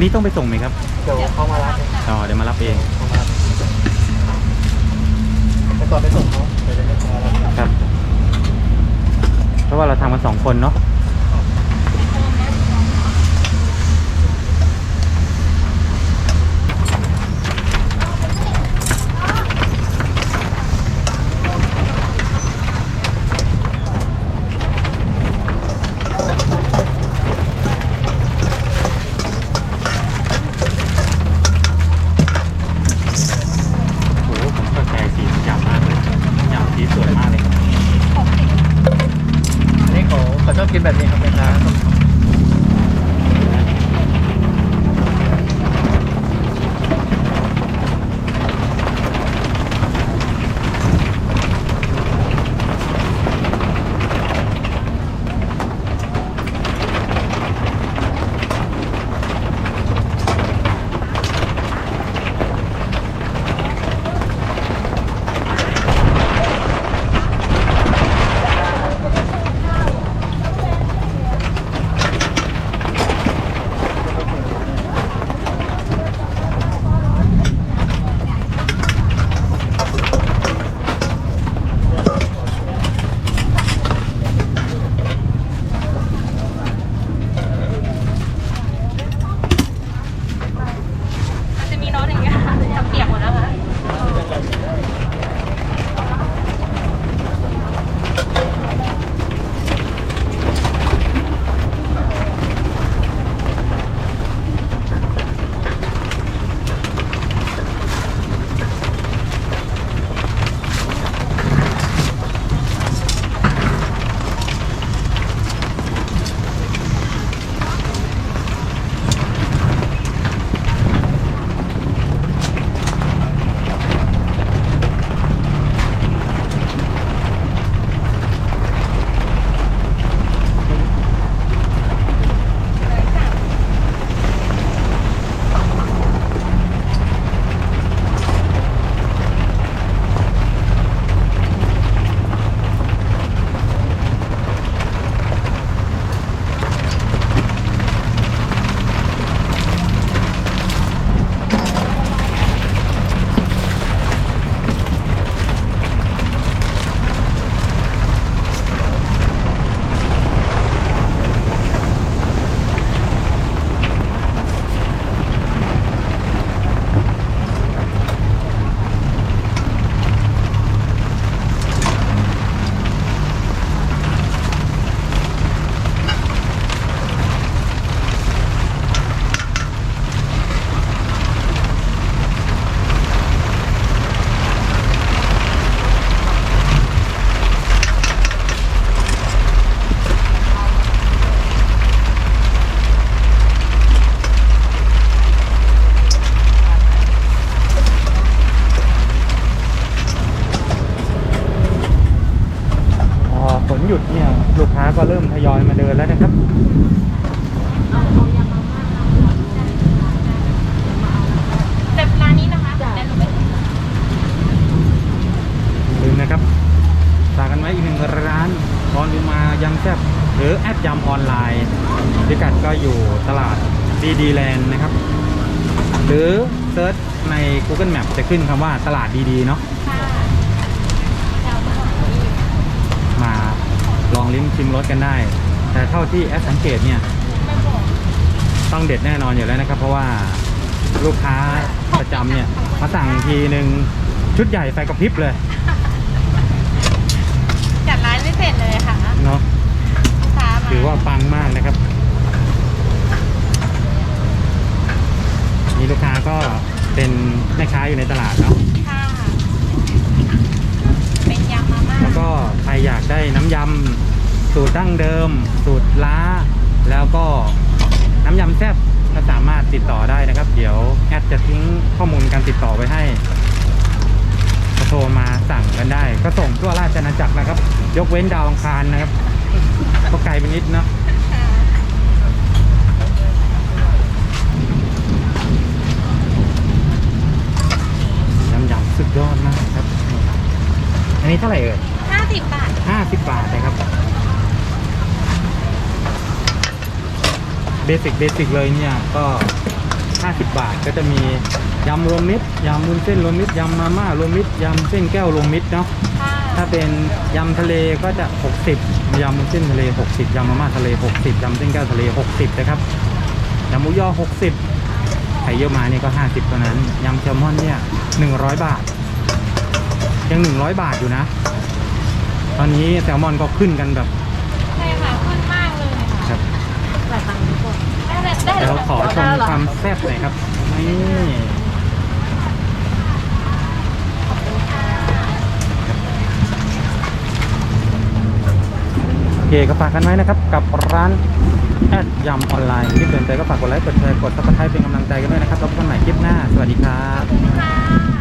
นนี้ต้องไปส่งไหมครับเดี๋ยวเขามารับอ๋อเดี๋ยวมารับเองเขามารับแต่ก่อนไปส่งเขาเดี๋ยวจะไม่มารับครับ เพราะว่าเราทำกันสองคนเนาะ เนี่ยลูกค้าก็เริ่มทยอยมาเดินแล้วนะครับแต่ร้านนี้นะคะแต่หนูไม่ลืมนะครับฝากกันไว้อีกหนึ่งร้านออนดูมายังแซ่บหรือแอปยำออนไลน์พิกัดก็อยู่ตลาดดีดีแลนด์นะครับ หรือเซิร์ชใน Google Map จะขึ้นคำว่าตลาดดีๆเนาะ ค่ะแถวมาหา มาลองลิ้ม ชิมรสกันได้ แต่เท่าที่แอดสังเกตเนี่ยไม่บอกต้องเด็ดแน่นอนอยู่แล้วนะครับ เพราะว่าลูกค้าประจำเนี่ยมาสั่งทีหนึ่งชุดใหญ่ไฟกระพริบเลยจัดร้านไม่เสร็จเลยค่ะเนาะลูกค้ามาถือว่าปังมากนะครับนี่ลูกค้าก็เป็นแม่ค้าอยู่ในตลาดเนาะค่ะเป็นยำมาม่าแล้วก็ใครอยากได้น้ำยำ สูตรดั้งเดิม สูตรล้า แล้วก็น้ำยำแซ่บก็สามารถติดต่อได้นะครับ เดี๋ยวแอดจะทิ้งข้อมูลการติดต่อไว้ให้ก็โทรมาสั่งกันได้ ก็ส่งทั่วราชอาณาจักรนะครับ ยกเว้นดาวอังคารนะครับ ก็ไกลไปนิดเนาะค่ะน้ำยำสุดยอดมากครับ อันนี้เท่าไหร่เอ่ยห้าสิบบาทห้าสิบบาทนะครับ บสิกเบสิกเลยเนี่ยก็ 50 บาทก็จะมียำรวมมิตรยำมุนเส้นรวมมิตรยำมาม่ารวมมิตรยำเส้นแก้วรวมมิตรเนาะค่ะถ้าเป็นยำทะเลก็จะ 60ยำมุนเส้นทะเล 60ยำมาม่าทะเล 60ยำเส้นแก้วทะเล 60 นะครับยำหมูยอ 60ไข่เยี่ยวม้านี่ก็ 50เท่านั้นยำแซลมอนเนี่ย 100 บาท ยัง 100 บาทอยู่นะ ตอนนี้แซลมอนก็ขึ้นกันแบบ ใช่ค่ะขึ้นมากเลยค่ะ ครับ หลายตังค์ทุกคนได้ เลยได้เลเดี๋ยยวขอชมความแซ่บหน่อยครับ นี่โอเคก็ฝากกันไว้นะครับ กับร้านแอดยำออนไลน์ที่สนใจก็ฝากกดไลค์กดแชร์กดซับสไครป์เป็นกำลังใจกันด้วยนะครับแล้วพบกันใหม่คลิปหน้า สวัสดีครับ